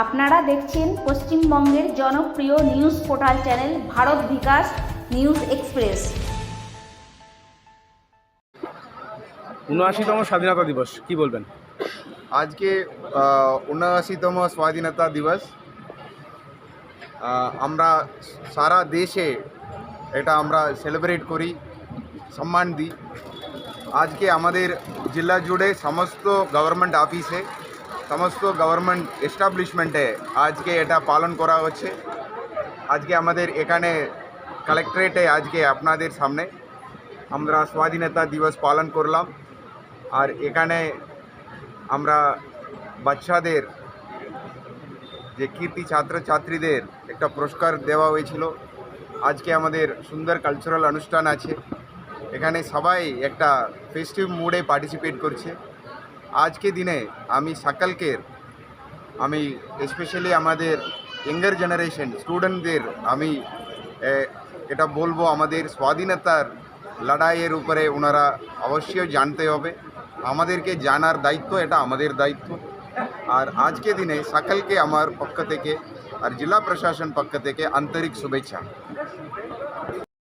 আপনারা দেখছেন পশ্চিমবঙ্গের জনপ্রিয় news portal channel Bharat Bikash news express. উনআশিতম স্বাধীনতা দিবস কি বলবেন? আজকে উনআশিতম স্বাধীনতা দিবস। আমরা সারা দেশে এটা আমরা সেলিব্রেট করি সম্মান দিই। আজকে আমাদের জেলা জুড়ে সমস্ত গভর্নমেন্ট অফিসে সমস্ত গভর্নমেন্ট এস্টাবলিশমেন্টে আজকে এটা পালন করা হচ্ছে। আজকে আমাদের এখানে কালেক্টরেটে আজকে আপনাদের সামনে আমরা স্বাধীনতা দিবস পালন করলাম। আর এখানে আমরা বাচ্চাদের যে কীর্তি ছাত্রছাত্রীদের একটা পুরস্কার দেওয়া হয়েছিল। আজকে আমাদের সুন্দর কালচারাল অনুষ্ঠান আছে। এখানে সবাই একটা ফেস্টিভ মুডে পার্টিসিপেট করছে। আজকে দিনে আমি সকলকে আমি স্পেশালি আমাদের ইয়াঙ্গার জেনারেশন স্টুডেন্টদের আমি এ, এটা বলবো আমাদের স্বাধীনতার লড়াইয়ের উপরে ওনারা অবশ্যই জানতে হবে আমাদেরকে জানার দায়িত্ব এটা আমাদের দায়িত্ব আর আজকে দিনে সকলকে আমার পক্ষ থেকে আর জেলা প্রশাসন পক্ষ থেকে আন্তরিক শুভেচ্ছা